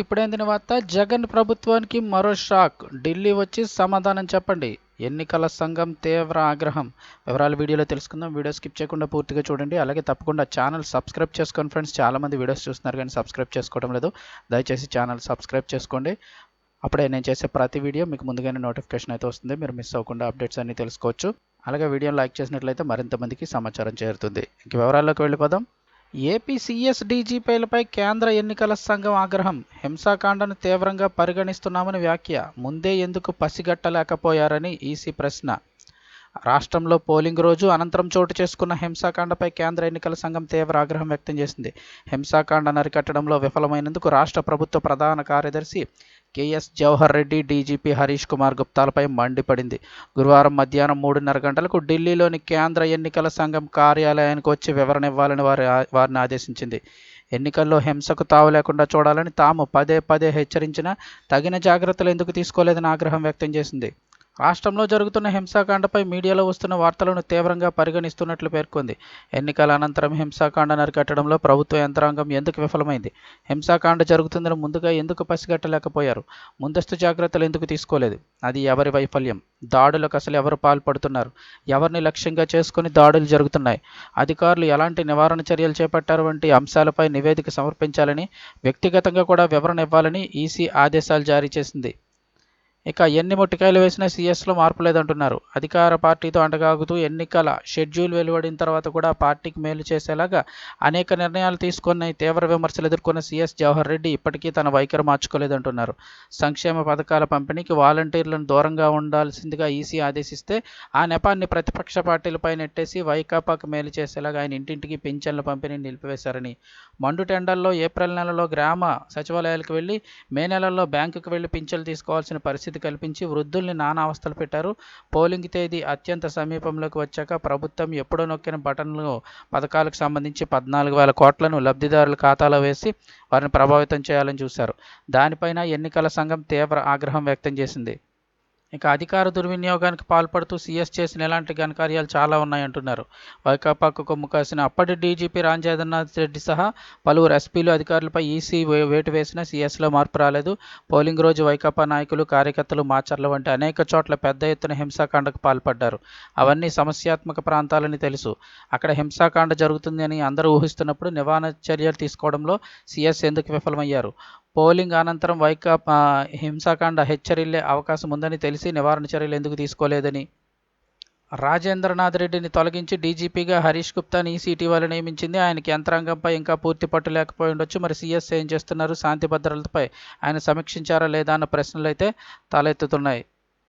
ఇప్పుడైందిన వార్త జగన్ ప్రభుత్వానికి మరో షాక్. ఢిల్లీ వచ్చి సమాధానం చెప్పండి. ఎన్నికల సంఘం తీవ్ర ఆగ్రహం. వివరాలు వీడియోలో తెలుసుకుందాం. వీడియో స్కిప్ చేయకుండా పూర్తిగా చూడండి. అలాగే తప్పకుండా ఛానల్ సబ్స్క్రైబ్ చేసుకోండి ఫ్రెండ్స్. చాలామంది వీడియోస్ చూస్తున్నారు కానీ సబ్స్క్రైబ్ చేసుకోవడం లేదు. దయచేసి ఛానల్ సబ్స్క్రైబ్ చేసుకోండి. అప్పుడే నేను చేసే ప్రతి వీడియో మీకు ముందుగానే నోటిఫికేషన్ అయితే వస్తుంది. మీరు మిస్ అవ్వకుండా అప్డేట్స్ అన్ని తెలుసుకోవచ్చు. అలాగే వీడియో లైక్ చేసినట్లయితే మరింత మందికి సమాచారం చేరుతుంది. ఇంక వివరాల్లోకి వెళ్ళిపోదాం. ఏపీ సీఎస్ డీజీపీలపై కేంద్ర ఎన్నికల సంఘం ఆగ్రహం. హింసాకాండను తీవ్రంగా పరిగణిస్తున్నామని వ్యాఖ్య. ముందే ఎందుకు పసిగట్టలేకపోయారని ఈసీ ప్రశ్న. రాష్ట్రంలో పోలింగ్ రోజు అనంతరం చోటు చేసుకున్న హింసాకాండపై కేంద్ర ఎన్నికల సంఘం తీవ్ర ఆగ్రహం వ్యక్తం చేసింది. హింసాకాండ నరికట్టడంలో విఫలమైనందుకు రాష్ట్ర ప్రభుత్వ ప్రధాన కార్యదర్శి K S Jawahar Reddy DGP Harish Kumar గుప్తాలపై మండిపడింది. గురువారం మధ్యాహ్నం మూడున్నర గంటలకు ఢిల్లీలోని కేంద్ర ఎన్నికల సంఘం కార్యాలయానికి వచ్చి వివరణ ఇవ్వాలని వారి వారిని ఆదేశించింది. ఎన్నికల్లో హింసకు తావు లేకుండా చూడాలని తాము పదే పదే హెచ్చరించినా తగిన జాగ్రత్తలు ఎందుకు తీసుకోలేదని ఆగ్రహం వ్యక్తం చేసింది. రాష్ట్రంలో జరుగుతున్న హింసాకాండపై మీడియాలో వస్తున్న వార్తలను తీవ్రంగా పరిగణిస్తున్నట్లు పేర్కొంది. ఎన్నికల అనంతరం హింసాకాండ నరికట్టడంలో ప్రభుత్వ యంత్రాంగం ఎందుకు విఫలమైంది? హింసాకాండ జరుగుతుందని ముందుగా ఎందుకు పసిగట్టలేకపోయారు? ముందస్తు జాగ్రత్తలు ఎందుకు తీసుకోలేదు? అది ఎవరి వైఫల్యం? దాడులకు అసలు ఎవరు పాల్పడుతున్నారు? ఎవరిని లక్ష్యంగా చేసుకుని దాడులు జరుగుతున్నాయి? అధికారులు ఎలాంటి నివారణ చర్యలు చేపట్టారు వంటి అంశాలపై నివేదిక సమర్పించాలని వ్యక్తిగతంగా కూడా వివరణ ఇవ్వాలని ఈసీ ఆదేశాలు జారీ చేసింది. ఇక ఎన్ని మొట్టికాయలు వేసినా సీఎస్లో మార్పు లేదంటున్నారు. అధికార పార్టీతో అంటగాగుతూ ఎన్నికల షెడ్యూల్ వెలువడిన తర్వాత కూడా పార్టీకి మేలు చేసేలాగా అనేక నిర్ణయాలు తీసుకున్న తీవ్ర విమర్శలు ఎదుర్కొన్న సీఎస్ జవహర్ రెడ్డి ఇప్పటికీ తన వైఖరి మార్చుకోలేదంటున్నారు. సంక్షేమ పథకాల పంపిణీకి వాలంటీర్లను దూరంగా ఉండాల్సిందిగా ఈసీ ఆదేశిస్తే ఆ నెపాన్ని ప్రతిపక్ష పార్టీలపై నెట్టేసి వైకాపాకు మేలు చేసేలాగా ఆయన ఇంటింటికి పింఛన్ల పంపిణీ నిలిపివేశారని. మండు టెండర్లో ఏప్రిల్ నెలలో గ్రామ సచివాలయాలకు వెళ్ళి మే నెలలో బ్యాంకుకు వెళ్ళి పింఛన్లు తీసుకోవాల్సిన పరిస్థితి పరిస్థితి కల్పించి వృద్ధుల్ని నానా అవస్థలు పెట్టారు. పోలింగ్ తేదీ అత్యంత సమీపంలోకి వచ్చాక ప్రభుత్వం ఎప్పుడో నొక్కిన బటన్లు పథకాలకు సంబంధించి పద్నాలుగు వేల కోట్లను లబ్ధిదారుల ఖాతాలో వేసి వారిని ప్రభావితం చేయాలని చూశారు. దానిపైన ఎన్నికల సంఘం తీవ్ర ఆగ్రహం వ్యక్తం చేసింది. ఇక అధికార దుర్వినియోగానికి పాల్పడుతూ సీఎస్ చేసిన ఇలాంటి ఘనకార్యాలు చాలా ఉన్నాయంటున్నారు వైకాపాకు కొమ్ము కాసిన అప్పటి డీజీపీ రాంజగన్నాథ్ రెడ్డి సహా పలువురు ఎస్పీలు అధికారులపై ఈసీ వేటు వేసిన సీఎస్లో మార్పు రాలేదు. పోలింగ్ రోజు వైకాపా నాయకులు కార్యకర్తలు మాచర్ల వంటి అనేక చోట్ల పెద్ద ఎత్తున హింసాకాండకు పాల్పడ్డారు. అవన్నీ సమస్యాత్మక ప్రాంతాలని తెలుసు. అక్కడ హింసాకాండ జరుగుతుంది అని అందరూ ఊహిస్తున్నప్పుడు నివారణ చర్యలు తీసుకోవడంలో సీఎస్ ఎందుకు విఫలమయ్యారు? పోలింగ్ అనంతరం వైకాపా హింసాకాండ హెచ్చరిల్లే అవకాశం ఉందని తెలిసి నివారణ చర్యలు ఎందుకు తీసుకోలేదని. రాజేంద్రనాథ్ రెడ్డిని తొలగించి డీజీపీగా హరీష్ గుప్తాని ఈసీ ఇటీవల నియమించింది. ఆయనకి యంత్రాంగంపై ఇంకా పూర్తి పట్టు లేకపోయి ఉండొచ్చు. మరి సీఎస్ ఏం చేస్తున్నారు? శాంతి భద్రతలపై ఆయన సమీక్షించారా లేదా అన్న ప్రశ్నలు అయితే తలెత్తుతున్నాయి.